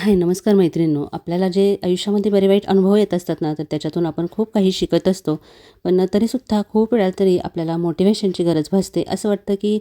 हाय नमस्कार मैत्रिणींनो. आपल्याला जे आयुष्यामध्ये बरे वाईट अनुभव येत असतात ना तर त्याच्यातून आपण खूप काही शिकत असतो. पण तरीसुद्धा खूप वेळा तरी आपल्याला मोटिवेशनची गरज भासते. असं वाटतं की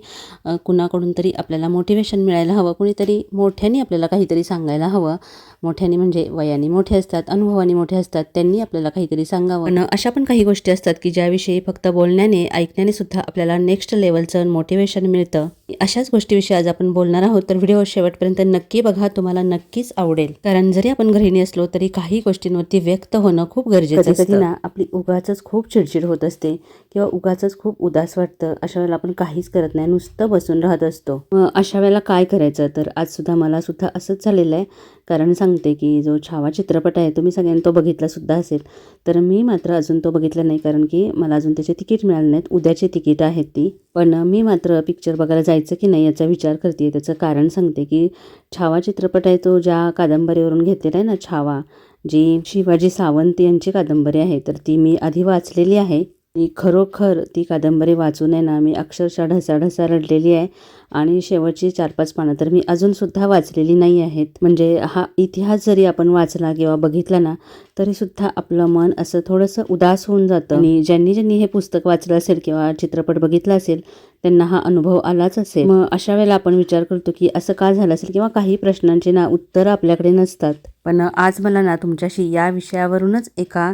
कुणाकडून तरी आपल्याला मोटिवेशन मिळायला हवं. कुणीतरी मोठ्याने आपल्याला काहीतरी सांगायला हवं. मोठ्याने म्हणजे वयाने मोठे असतात अनुभवाने मोठे असतात त्यांनी आपल्याला काहीतरी सांगावं. पण अशा पण काही गोष्टी असतात की ज्याविषयी फक्त बोलण्याने ऐकण्याने सुद्धा आपल्याला नेक्स्ट लेवलचं मोटिवेशन मिळतं. अशाच गोष्टीविषयी आज आपण बोलणार आहोत तर व्हिडिओ शेवटपर्यंत नक्की बघा. तुम्हाला नक्कीच आवडेल. कारण जरी आपण गृहिणी असलो तरी काही गोष्टींवरती व्यक्त होणं खूप गरजेचं असतं. ना आपली उगाच खूप चिडचिड होत असते किंवा उगाच खूप उदास वाटतं. अशा वेळेला आपण काहीच करत नाही नुसतं बसून राहत असतो. अशा वेळेला काय करायचं? तर आज सुद्धा मला सुद्धा असंच झालेलं आहे. कारण सांगते की जो छावा चित्रपट आहे तुम्ही सगळ्यांनी तो बघितला सुद्धा असेल. तर मी मात्र अजून तो बघितला नाही कारण की मला अजून त्याचे तिकीट मिळाले नाहीत. उद्याचे तिकीट आहेत ती. पण मी मात्र पिक्चर बघायला जायचं की नाही याचा विचार करते त्याचं कारण सांगते की छावा चित्रपट आहे तो ज्या कादंबरीवरून घेतलेला आहे ना छावा जी शिवाजी सावंत यांची कादंबरी आहे तर ती मी आधी वाचलेली आहे. ती खरोखर ती कादंबरी वाचून आहे ना मी अक्षरशः ढसाढसा रडलेली आहे. आणि शेवटची चार पाच पानं तर मी अजूनसुद्धा वाचलेली नाही आहेत. म्हणजे हा इतिहास जरी आपण वाचला किंवा बघितला ना तरीसुद्धा आपलं मन असं थोडंसं उदास होऊन जातं. आणि ज्यांनी ज्यांनी हे पुस्तक वाचलं असेल किंवा चित्रपट बघितला असेल त्यांना हा अनुभव आलाच असेल. मग अशा वेळेला आपण विचार करतो की असं का झालं असेल किंवा काही प्रश्नांची ना उत्तरं आपल्याकडे नसतात. पण आज मला ना तुमच्याशी या विषयावरूनच एका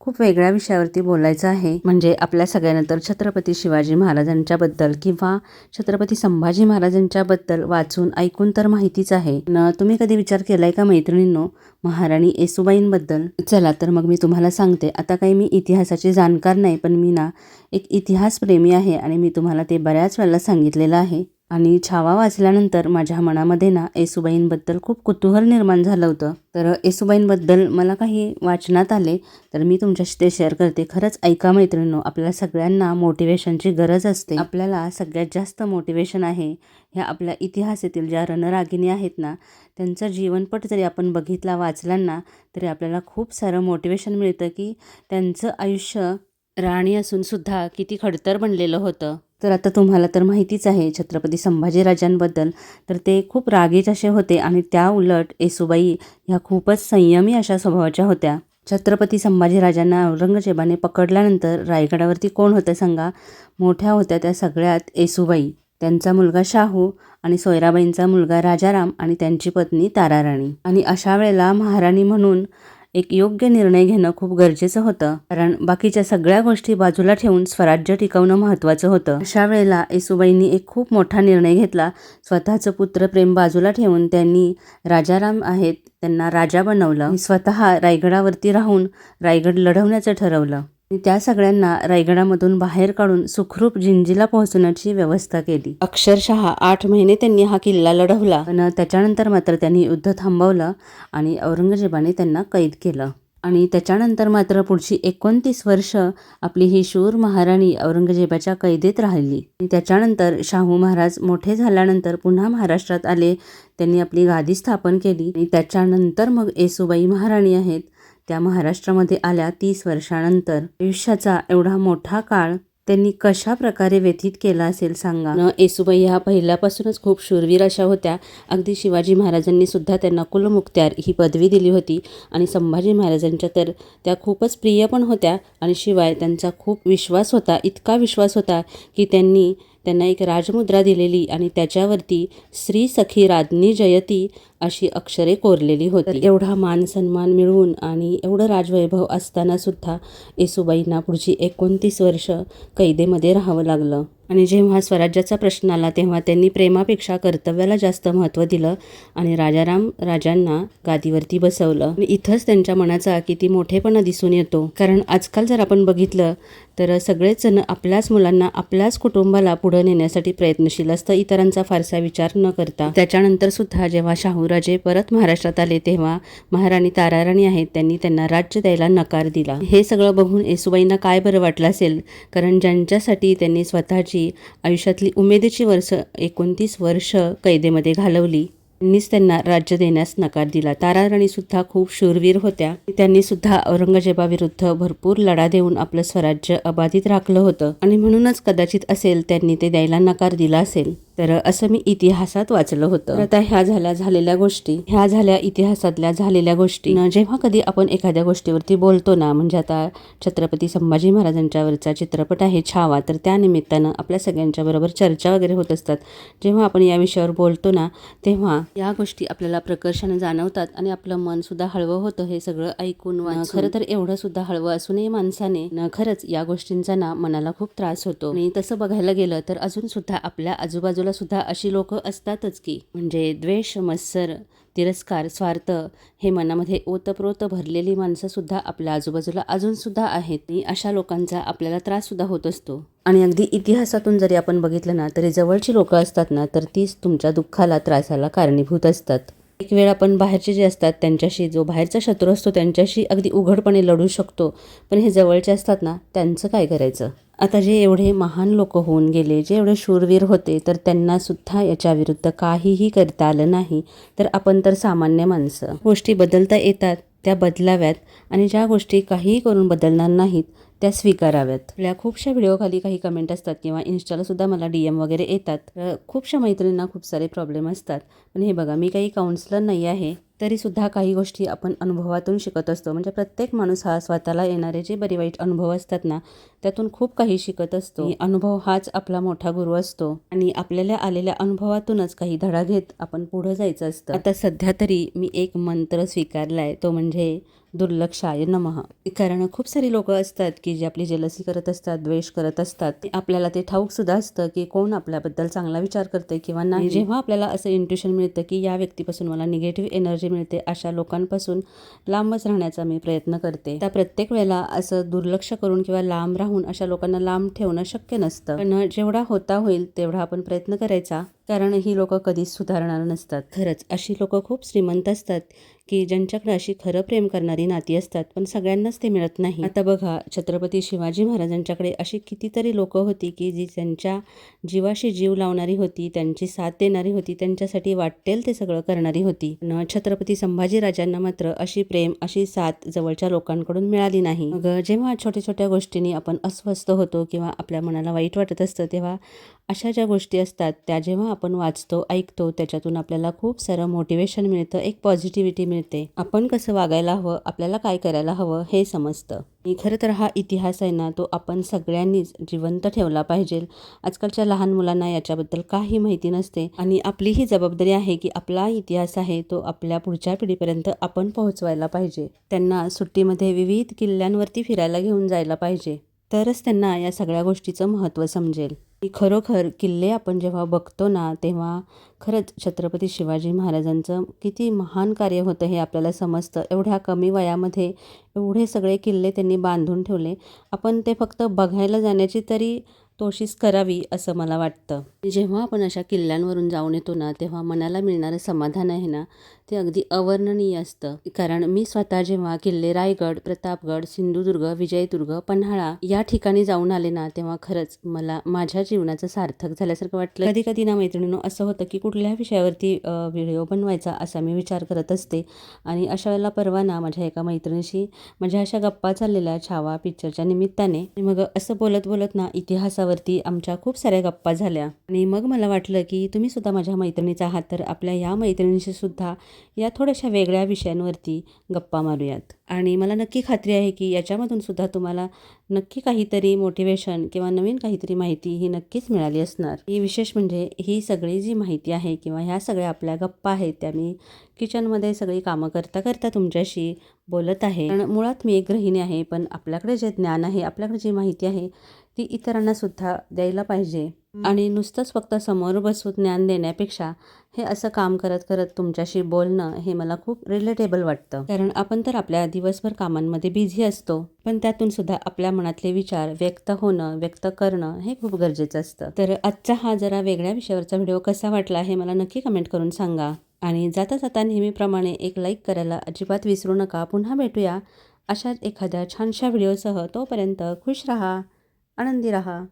खूप वेगळ्या विषयावरती बोलायचं आहे. म्हणजे आपल्या सगळ्यानंतर छत्रपती शिवाजी महाराजांच्याबद्दल किंवा छत्रपती संभाजी महाराजांच्याबद्दल वाचून ऐकून तर माहितीच आहे. न तुम्ही कधी विचार केलाय का मैत्रिणींनो महाराणी येसुबाईंबद्दल? चला तर मग मी तुम्हाला सांगते. आता काही मी इतिहासाची जाणकार नाही पण मी ना एक इतिहासप्रेमी आहे आणि मी तुम्हाला ते बऱ्याच वेळेला सांगितलेलं आहे. आणि छावा वाचल्यानंतर माझ्या मनामध्ये ना येसुबाईंबद्दल खूप कुतूहल निर्माण झालं होतं. तर येसुबाईंबद्दल मला काही वाचनात आले तर मी तुमच्याशी ते शेअर करते. खरंच ऐका मैत्रिणींनो आपल्याला सगळ्यांना मोटिवेशनची गरज असते. आपल्याला सगळ्यात जास्त मोटिवेशन आहे ह्या आपल्या इतिहासातील ज्या रणरागिणी आहेत ना त्यांचा जीवनपट जरी आपण बघितला वाचलांना तरी आपल्याला खूप सारं मोटिवेशन मिळतं की त्यांचं आयुष्य राणी असूनसुद्धा किती खडतर बनलेलं होतं. तर आता तुम्हाला तर माहितीच आहे छत्रपती संभाजीराजांबद्दल. तर ते खूप रागीट असे होते आणि त्या उलट येसुबाई ह्या खूपच संयमी अशा स्वभावाच्या होत्या. छत्रपती संभाजीराजांना औरंगजेबाने पकडल्यानंतर रायगडावरती कोण होतं सांगा? मोठ्या होत्या त्या सगळ्यात येसुबाई. त्यांचा मुलगा शाहू आणि सोयराबाईंचा मुलगा राजाराम आणि त्यांची पत्नी ताराराणी. आणि अशा वेळेला महाराणी म्हणून एक योग्य निर्णय घेणं खूप गरजेचं होतं. कारण बाकीच्या सगळ्या गोष्टी बाजूला ठेवून स्वराज्य टिकवणं महत्त्वाचं होतं. अशा वेळेला येसुबाईंनी एक खूप मोठा निर्णय घेतला. स्वतःचं पुत्रप्रेम बाजूला ठेवून त्यांनी राजाराम आहेत त्यांना राजा बनवलं. स्वतः रायगडावरती राहून रायगड लढवण्याचं ठरवलं. त्या सगळ्यांना रायगडामधून बाहेर काढून सुखरूप जिंजीला पोहोचण्याची व्यवस्था केली. अक्षरशः आठ महिने त्यांनी हा किल्ला लढवला. पण त्याच्यानंतर मात्र त्यांनी युद्ध थांबवलं आणि औरंगजेबाने त्यांना कैद केलं. आणि त्याच्यानंतर मात्र पुढची एकोणतीस वर्ष आपली ही शूर महाराणी औरंगजेबाच्या कैदेत राहिली. आणि त्याच्यानंतर शाहू महाराज मोठे झाल्यानंतर पुन्हा महाराष्ट्रात आले. त्यांनी आपली गादी स्थापन केली. आणि त्याच्यानंतर मग येसुबाई महाराणी आहेत. त्या महाराष्ट्रामध्ये आल्या तीस वर्षानंतर. आयुष्याचा एवढा मोठा काळ त्यांनी कशा प्रकारे व्यतीत केला असेल सांगा? न येसुबाई ह्या पहिल्यापासूनच खूप शूरवीर अशा होत्या. अगदी शिवाजी महाराजांनी सुद्धा त्यांना कुलमुक्त्यार ही पदवी दिली होती आणि संभाजी महाराजांच्या तर त्या खूपच प्रिय पण होत्या आणि शिवाय त्यांचा खूप विश्वास होता इतका विश्वास होता की त्यांनी त्यांना एक राजमुद्रा दिलेली आणि त्याच्यावरती श्री सखी राज्ञी जयती अशी अक्षरे कोरलेली होती. एवढा मान सन्मान मिळवून आणि एवढं राजवैभव असताना सुद्धा येसुबाईंना पुढची एकोणतीस वर्ष कैदेमध्ये राहावं लागलं. आणि जेव्हा स्वराज्याचा प्रश्न आला तेव्हा त्यांनी प्रेमापेक्षा कर्तव्याला जास्त महत्त्व दिलं आणि राजाराम राजांना गादीवरती बसवलं. आणि इथंच त्यांच्या मनाचा किती मोठेपणा दिसून येतो. कारण आजकाल जर आपण बघितलं तर सगळेच जण आपल्याच मुलांना आपल्याच कुटुंबाला पुढं नेण्यासाठी प्रयत्नशील असतं इतरांचा फारसा विचार न करता. त्याच्यानंतर सुद्धा जेव्हा शाहूराजे परत महाराष्ट्रात आले तेव्हा महाराणी ताराराणी आहेत त्यांनी त्यांना राज्य द्यायला नकार दिला. हे सगळं बघून येसुबाईंना काय बरं वाटलं असेल? कारण ज्यांच्यासाठी त्यांनी स्वतःची आयुष्यातली उमेदीची वर्ष एकोणतीस वर्ष कैदेमध्ये घालवली त्यांनीच त्यांना राज्य देण्यास नकार दिला. ताराराणीसुद्धा खूप शूरवीर होत्या. त्यांनीसुद्धा औरंगजेबाविरुद्ध भरपूर लढा देऊन आपलं स्वराज्य अबाधित राखलं होतं. आणि म्हणूनच कदाचित असेल त्यांनी ते द्यायला नकार दिला असेल. तर असं मी इतिहासात वाचलं होतं. आता ह्या झाल्या झालेल्या गोष्टी. ह्या झाल्या इतिहासातल्या झालेल्या गोष्टी. जेव्हा कधी आपण एखाद्या गोष्टीवरती बोलतो ना म्हणजे आता छत्रपती संभाजी महाराजांच्यावरचा चित्रपट आहे छावा तर त्या निमित्तानं आपल्या सगळ्यांच्या बरोबर चर्चा वगैरे होत असतात. जेव्हा आपण या विषयावर बोलतो ना तेव्हा या गोष्टी आपल्याला प्रकर्षाने जाणवतात आणि आपलं मन सुद्धा हळवं होतं हे सगळं ऐकून. खरं तर एवढं सुद्धा हळवं असूनही माणसाने. न खरंच या गोष्टींचा ना मनाला खूप त्रास होतो. आणि तसं बघायला गेलं तर अजून सुद्धा आपल्या आजूबाजूला सुद्धा अशी लोक असतातच की म्हणजे द्वेष मत्सर तिरस्कार स्वार्थ हे मनामध्ये ओतप्रोत भरलेली माणसंसुद्धा आपल्या आजूबाजूला अजूनसुद्धा आहेत. आणि अशा लोकांचा आपल्याला त्राससुद्धा होत असतो. आणि अगदी इतिहासातून जरी आपण बघितलं ना तरी जवळची लोकं असतात ना तर तीच तुमच्या दुःखाला त्रासाला कारणीभूत असतात. एक वेळ आपण बाहेरचे जे असतात त्यांच्याशी जो बाहेरचा शत्रू असतो त्यांच्याशी अगदी उघडपणे लढू शकतो. पण हे जवळचे असतात ना त्यांचं काय करायचं? आता जे एवढे महान लोक होऊन गेले जे एवढे शूरवीर होते तर त्यांनासुद्धा याच्याविरुद्ध काहीही करता आलं नाही. तर आपण तर सामान्य माणसं. गोष्टी बदलता येतात त्या बदलाव्यात आणि ज्या गोष्टी काहीही करून बदलणार नाहीत त्या स्वीकाराव्यात. आपल्या खूपशा व्हिडिओखाली काही कमेंट असतात किंवा इन्स्टालासुद्धा मला डी एम वगैरे येतात. खूपशा मैत्रिणींना खूप सारे प्रॉब्लेम असतात. पण हे बघा मी काही काउन्सलर नाही आहे तरीसुद्धा काही गोष्टी आपण अनुभवातून शिकत असतो. म्हणजे प्रत्येक माणूस हा स्वतःला येणारे जे बरे वाईट अनुभव असतात ना त्यातून खूप काही शिकत असतो. अनुभव हाच आपला मोठा गुरु असतो. आणि आपल्याला आलेल्या अनुभवातूनच काही धडा घेत आपण पुढं जायचं असतं. आता सध्या तरी मी एक मंत्र स्वीकारला आहे तो म्हणजे दुर्लक्षाय नमः. कारण खूप सारी लोक असतात की जे आपली जेलसी करत असतात द्वेष करत असतात. आपल्याला ते ठाऊक सुद्धा असतं की कोण आपल्याबद्दल चांगला विचार करते किंवा नाही. जेव्हा आपल्याला असं इंट्युशन मिळतं की या व्यक्तीपासून मला निगेटिव्ह एनर्जी मिळते अशा लोकांपासून लांबच राहण्याचा मी प्रयत्न करते. त्या प्रत्येक वेळेला असं दुर्लक्ष करून किंवा लांब राहून अशा लोकांना लांब ठेवणं शक्य नसतं. पण जेवढा होता होईल तेवढा आपण प्रयत्न करायचा. कारण ही लोकं कधीच सुधारणार नसतात. खरंच अशी लोकं खूप श्रीमंत असतात की ज्यांच्याकडे अशी खरं प्रेम करणारी नाती असतात पण सगळ्यांनाच ते मिळत नाही. आता बघा छत्रपती शिवाजी महाराजांच्याकडे अशी कितीतरी लोकं होती की जी त्यांच्या जीवाशी जीव लावणारी होती त्यांची साथ देणारी होती त्यांच्यासाठी वाटेल ते सगळं करणारी होती. न छत्रपती संभाजीराजांना मात्र अशी प्रेम अशी साथ जवळच्या लोकांकडून मिळाली नाही. मग जेव्हा छोट्या छोट्या गोष्टींनी आपण अस्वस्थ होतो किंवा आपल्या मनाला वाईट वाटत असतं तेव्हा अशा ज्या गोष्टी असतात त्या जेव्हा आपण वाचतो ऐकतो त्याच्यातून आपल्याला खूप सारं मोटिवेशन मिळतं एक पॉझिटिव्हिटी मिळते. आपण कसं वागायला हवं आपल्याला काय करायला हवं हे समजतं. आणि खरं तर हा इतिहास आहे ना तो आपण सगळ्यांनीच जिवंत ठेवला पाहिजे. आजकालच्या लहान मुलांना याच्याबद्दल काही माहिती नसते. आणि आपली ही जबाबदारी आहे की आपला इतिहास आहे तो आपल्या पुढच्या पिढीपर्यंत आपण पोहोचवायला पाहिजे. त्यांना सुट्टीमध्ये विविध किल्ल्यांवरती फिरायला घेऊन जायला पाहिजे. तरच त्यांना या सगळ्या गोष्टीचं महत्त्व समजेल. की खरोखर किल्ले आपण जेव्हा बघतो ना तेव्हा खरंच छत्रपती शिवाजी महाराजांचं किती महान कार्य होतं हे आपल्याला समजतं. एवढ्या कमी वयामध्ये एवढे सगळे किल्ले त्यांनी बांधून ठेवले. आपण ते फक्त बघायला जाण्याची तरी तोशीच करावी असं मला वाटतं. जेव्हा आपण अशा किल्ल्यांवरून जाऊन येतो ना तेव्हा मनाला मिळणारं समाधान आहे ना ते अगदी अवर्णनीय असतं. कारण मी स्वतः जेव्हा किल्ले रायगड प्रतापगड सिंधुदुर्ग विजयदुर्ग पन्हाळा या ठिकाणी जाऊन आले ना तेव्हा खरंच मला माझ्या जीवनाचं सार्थक झाल्यासारखं वाटलं. कधी कधी ना मैत्रिणीनं असं होतं की कुठल्या विषयावरती व्हिडिओ बनवायचा असा मी विचार करत असते. आणि अशा वेळेला परवा ना माझ्या एका मैत्रिणीशी माझ्या अशा गप्पा चाललेल्या छावा पिक्चरच्या निमित्ताने. मग असं बोलत बोलत ना इतिहासावरती आमच्या खूप साऱ्या गप्पा झाल्या. आणि मग मला वाटलं की तुम्ही सुद्धा माझ्या मैत्रिणीचा हात तर आपल्या या मैत्रिणीशी सुद्धा या थोड्याशा वेगळ्या विषयांवरती गप्पा मारूयात. आणि मला नक्की खात्री आहे की याच्यामधून सुद्धा तुम्हाला नक्की काहीतरी मोटिवेशन किंवा नवीन काहीतरी माहिती ही नक्कीच मिळाली असणार. ही विशेष म्हणजे ही सगळी जी माहिती आहे किंवा ह्या सगळ्या आपल्या गप्पा आहेत त्या मी किचनमध्ये सगळी कामं करता करता तुमच्याशी बोलत आहे. कारण मुळात मी एक गृहिणी आहे पण आपल्याकडे जे ज्ञान आहे आपल्याकडे जी माहिती आहे ती इतरांना सुद्धा द्यायला पाहिजे. आणि नुसतंच फक्त समोर बसून ज्ञान देण्यापेक्षा हे असं काम करत करत तुमच्याशी बोलणं हे मला खूप रिलेटेबल वाटतं. कारण आपण तर आपल्या दिवसभर कामांमध्ये बिझी असतो पण त्यातून सुद्धा आपल्या मनातले विचार व्यक्त होणं व्यक्त करणं हे खूप गरजेचं असतं. तर आजचा हा जरा वेगळ्या विषयावरचा व्हिडिओ कसा वाटला हे मला नक्की कमेंट करून सांगा. आणि जाता जाता नेहमीप्रमाणे एक लाईक करायला अजिबात विसरू नका. पुन्हा भेटूया अशाच एखाद्या छानशा व्हिडिओसह तोपर्यंत खुश रहा आनंदी रहा.